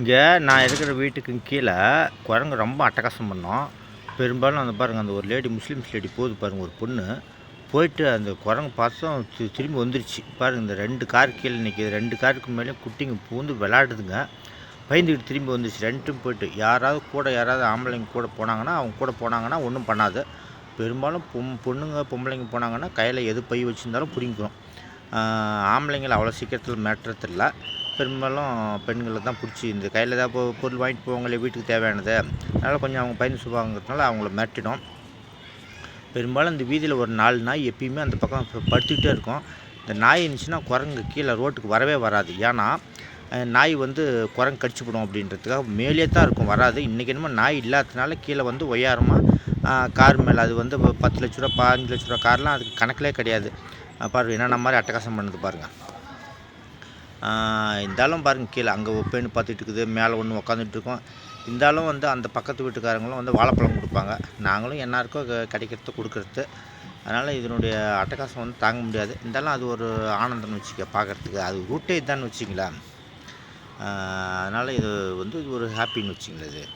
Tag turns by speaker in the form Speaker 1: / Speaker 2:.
Speaker 1: இங்கே நான் இருக்கிற வீட்டுக்கு கீழே குரங்கு ரொம்ப அட்டகாசம் பண்ணோம். பெரும்பாலும் அந்த பாருங்கள் அந்த ஒரு லேடி முஸ்லீம்ஸ் லேடி போகுது பாருங்கள் ஒரு பொண்ணு. போயிட்டு அந்த குரங்கு பார்த்தோம் திரும்பி வந்துருச்சு. பாருங்கள் இந்த ரெண்டு கார் கீழே நிற்கிது ரெண்டு காருக்கு மேலே குட்டிங்க பூந்து விளாடுதுங்க பயந்துக்கிட்டு திரும்பி வந்துருச்சு. ரெண்டும் போயிட்டு யாராவது கூட யாராவது ஆம்பளைங்க கூட போனாங்கன்னா அவங்க கூட போனாங்கன்னா ஒன்றும் பண்ணாது. பெரும்பாலும் பொம் பொண்ணுங்க பொம்பளைங்க போனாங்கன்னா கையில் எது பை வச்சுருந்தாலும் பிடிங்கிக்கிறோம் ஆம்பளைங்களை அவ்வளோ சீக்கிரத்தில் மேட்டுறதில்ல பெரும்பாலும் பெண்களை தான் பிடிச்சி இந்த கையில் ஏதாவது பொ- பொருள் வாங்கிட்டு போவாங்களே வீட்டுக்கு தேவையானது அதனால் கொஞ்சம் அவங்க பயந்து சுபாங்கிறதுனால அவங்கள மிரட்டிடும் பெரும்பாலும் இந்த வீதியில் ஒரு நாலு நாய் எப்பயுமே அந்த பக்கம் படுத்துக்கிட்டே இருக்கும். இந்த நாய் இருந்துச்சுன்னா குரங்கு கீழே ரோட்டுக்கு வரவே வராது. ஏன்னா நாய் வந்து குரங்கு கடிச்சுப்படும் அப்படின்றதுக்காக மேலே தான் இருக்கும் வராது. இன்றைக்கி என்னமோ நாய் இல்லாததுனால கீழே வந்து ஒய்யாரமாக கார் மேலே அது வந்து ப- பத்து லட்ச ரூபா பதினஞ்சு லட்ச ரூபா கார்லாம் அதுக்கு கணக்கிலே கிடையாது. பாருங்கள் என்னென்ன மாதிரி அட்டகாசம் பண்ணுது பாருங்கள் இருந்தாலும் பாருங்கள் கீழே அங்கே ஒப்பேன்னு பார்த்துட்டு இருக்குது மேலே ஒன்று உக்காந்துட்டு இருக்கோம். இருந்தாலும் வந்து அந்த பக்கத்து வீட்டுக்காரங்களும் வந்து வாழைப்பழம் கொடுப்பாங்க. நாங்களும் எல்லாருக்கும் க- கிடைக்கிறது கொடுக்கறது. அதனால் இதனுடைய அட்டகாசம் வந்து தாங்க முடியாது. இருந்தாலும் அது ஒரு ஆனந்தம்னு வச்சுக்க பார்க்குறதுக்கு. அது ரூட்டே இதான்னு வச்சிங்களேன். அதனால் இது வந்து இது ஒரு ஹாப்பின்னு வச்சிங்களேன் இது.